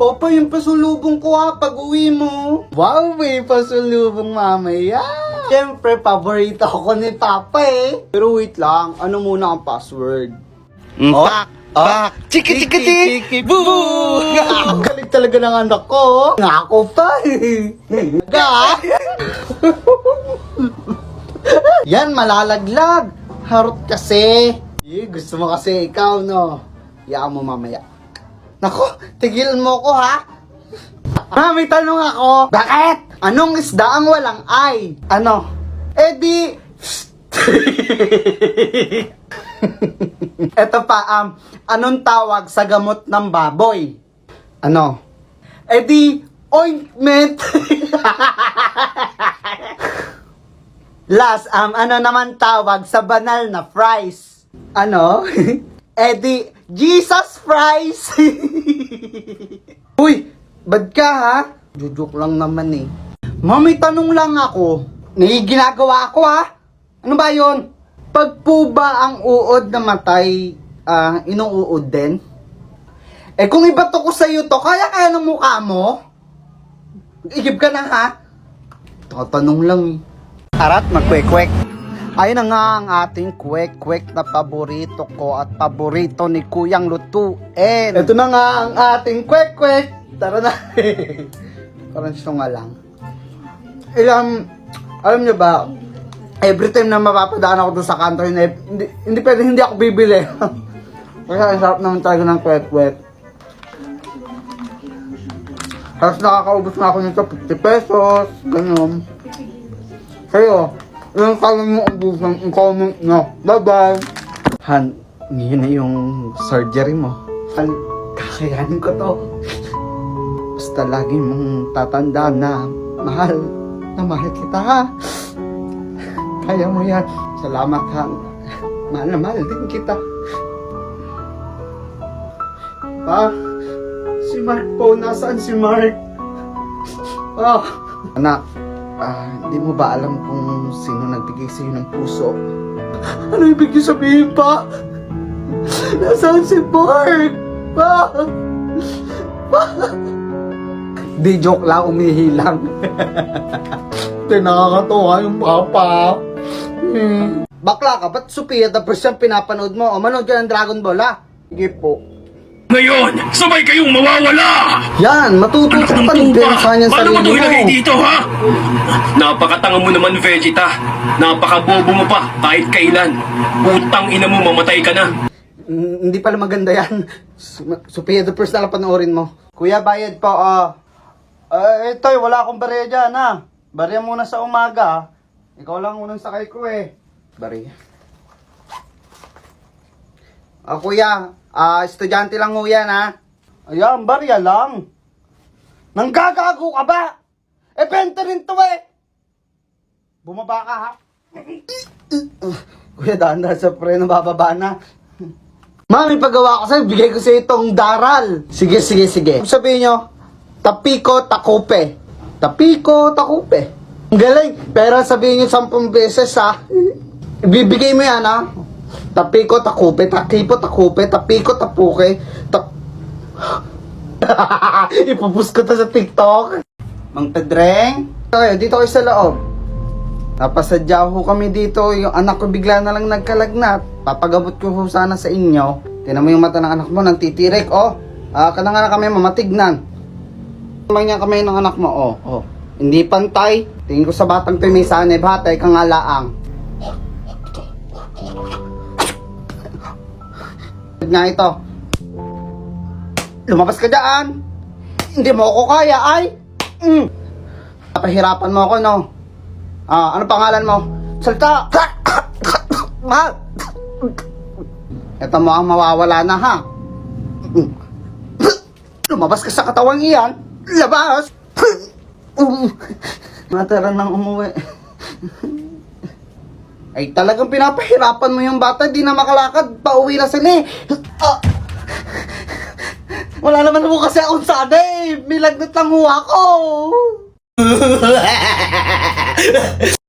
Papa, yung pasulubong ko ha, pag uwi mo. Wow, may pasulubong mamaya. Siyempre, paborito ako ni Papa eh. Pero wait lang, ano muna ang password? Oh, Pak! pak! Chiki, chiki, chiki! Boo! Ang galing talaga ng anak ko. Ngako pa eh. Ga? Yan, malalaglag. Harot kasi. Eh, gusto mo kasi ikaw, no? Iyaan mo mamaya. Nako, tigilan mo ko ha. Ah, may tanong ako. Bakit? Anong isda ang walang ay? Ano? Eh di... Eto pa, um, anong tawag sa gamot ng baboy? Ano? Eh di, ointment. Last, um, ano naman tawag sa banal na fries? Ano? eh di, Jesus fries. Uy, bad ka ha? Jujok lang naman eh. Mami, tanong lang ako. May ginagawa ako ha? Ano ba yon? Pag po ba ang uod na matay, ah, inuuod din? Eh kung ibato ko sa'yo to, kaya kaya ng mukha mo? Igib ka na ha? Tatanong lang eh. Arat, magkwek-kwek. Ayun na nga ang ating kwek-kwek na paborito ko at paborito ni Kuyang Lutuin. Ito na nga ang ating kwek-kwek. Tara na. Parang nga lang. Ilang, alam niyo ba, every time na mapapadaan ako doon sa kanto, hindi, hindi, hindi pwede hindi ako bibili. Kasi ang sarap naman talaga ng kwek-kwek. Tapos nakakaubos na ako nito 50 pesos, ganyan. Kayo, yung ubusan, yung comment nyo. Bye-bye! Han, yun na yung surgery mo. Han, kakayanin ko to. Basta lagi mong tatandaan na mahal, na mahal kita ha. Kaya mo yan. Salamat Han. Mahal na mahal din kita. Pa, si Mark po, nasaan si Mark? Ah, anak, ah, hindi mo ba alam kung sino nagbigay sa'yo ng puso? Ano ibig niyo sabihin pa? Nasaan si Mark? Pa! Pa! Di joke lang, umihi lang. Hindi nakakatawa yung papa. Hmm. Bakla ka, ba't Sophia the first yung pinapanood mo? O manood ka ng Dragon Ball ha? Sige po. Ngayon, sabay kayong mawawala! Yan, matututo Anak ka ng pa rin tuba! sa kanyang Paano mo sarili ito mo. ilagay dito, ha? Napakatanga mo naman, Vegeta. Napakabobo mo pa, kahit kailan. Utang ina mo, mamatay ka na. Mm, hindi pala maganda yan. Su- Sophia the first na lang panoorin mo. Kuya, bayad po. ah. Uh, ito'y, wala akong barya dyan ha. Barya muna sa umaga. ah. Ikaw lang unang sakay ko eh. Barya. Ah, kuya, ah, estudyante lang ho yan ha. Ayan, barya lang. Nanggagago ka ba? Eh, benta rin to eh. Bumaba ka ha. Kuya, dahan-dahan sa preno, bababa na. Mami, paggawa ko sa'yo, bigay ko sa'yo itong daral. Sige, sige, sige. Sabihin nyo, tapiko, takupe. Tapiko, takupe. Ang galing. Pero sabihin nyo sampung beses, ha. Ibibigay mo yan, ha. Tapiko, takupe, takipo, takupe, tapiko, tapuke, tap... Ipupus ko to sa TikTok. Mang Pedreng. Okay, dito kayo sa loob. Napasadya ho kami dito, yung anak ko bigla na lang nagkalagnat. Papagamot ko ho sana sa inyo. Tinan mo yung mata ng anak mo, nagtitirik, oh. Ah, kana nga na kami mamatignan. Naman niya kami ng anak mo, oh. oh. Hindi pantay. Tingin ko sa batang to may sanib, hatay kang alaang. Nga ito. Lumabas ka dyan. Hindi mo ako kaya, ay. Mm. Napahirapan mo ako, no? Ah, ano pangalan mo? Salta! Mahal! Ito mo ang mawawala na, ha? Lumabas ka sa katawang iyan. Labas! Matara nang umuwi. Ay, talagang pinapahirapan mo yung bata. Di na makalakad. Pauwi na sila eh. Ah! Wala naman mo kasi akong sana eh. Milagnat lang ho ako.